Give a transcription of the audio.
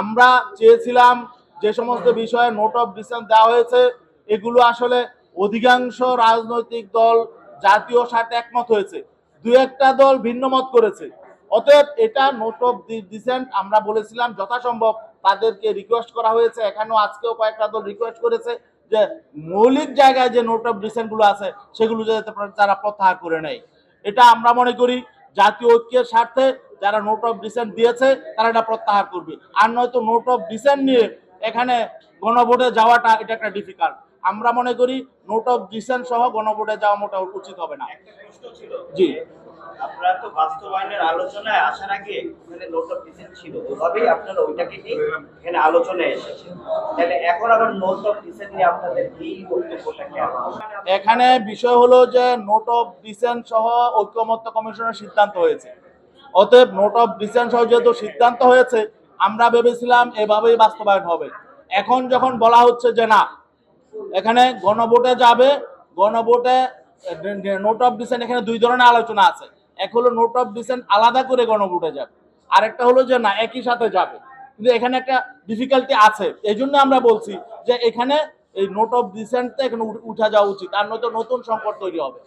আমরা চেয়েছিলাম যে সমস্ত বিষয়ে নোট অফ ডিসেন্ট দেওয়া হয়েছে, এগুলো আসলে অধিকাংশ রাজনৈতিক দল জাতীয় স্বার্থে একমত হয়েছে। দু একটা দল ভিন্ন মত করেছে। অতএব এটা নোট অফ ডিসেন্ট আমরা বলেছিলাম যথাসম্ভব তাদেরকে রিকোয়েস্ট করা হয়েছে। এখানেও আজকেও কয়েকটা দল রিকোয়েস্ট করেছে যে মৌলিক জায়গায় যে নোট অফ ডিসেন্টগুলো আছে, সেগুলো যাতে তারা প্রত্যাহার করে নেয়। এটা আমরা মনে করি জাতীয় ঐক্যের স্বার্থে যারা নোট অফ ডিসেন্ট দিয়েছে তারা এটা প্রত্যাহার করবে। আর নয়তো নোট অফ ডিসেন্ট নিয়ে এখানে গণভোটে যাওয়াটা এটা একটা ডিফিকাল্ট আমরা মনে করি নোট অফ ডিসেন্ট সহ গণভোটে যাওয়া মোটা উচিত হবে না। জি। আপনারা তো বাস্তবায়নের আলোচনায় আসার আগে ওখানে নোট অফ ডিসেন্ট ছিল। ওভাবেই আপনারা ওইটাকে নিয়ে এখানে আলোচনায় এসেছেন। তাহলে এখন আবার নোট অফ ডিসেন্ট নিয়ে আপনাদের এই বক্তব্যটা কেন এখানে বিষয় হলো যে নোট অফ ডিসেন্ট সহ ঐক্যমত্য কমিশনের সিদ্ধান্ত হয়েছে। অতএব নোট অফ ডিসেন্ট সহ যেহেতু সিদ্ধান্ত হয়েছে, আমরা ভেবেছিলাম এভাবেই বাস্তবায়ন হবে। এখন যখন বলা হচ্ছে যে না, এখানে গণভোটে যাবে, গণভোটে নোট অফ ডিসেন্ট এখানে দুই ধরনের আলোচনা আছে। এক হলো নোট অফ ডিসেন্ট আলাদা করে গণভোটে যাবে, আরেকটা হলো যে না, একই সাথে যাবে। কিন্তু এখানে একটা ডিফিকাল্টি আছে। এই জন্য আমরা বলছি যে এখানে এই নোট অফ ডিসেন্টটা এখানে উঠা যাওয়া উচিত, আর নয়তো নতুন সংকট তৈরি হবে।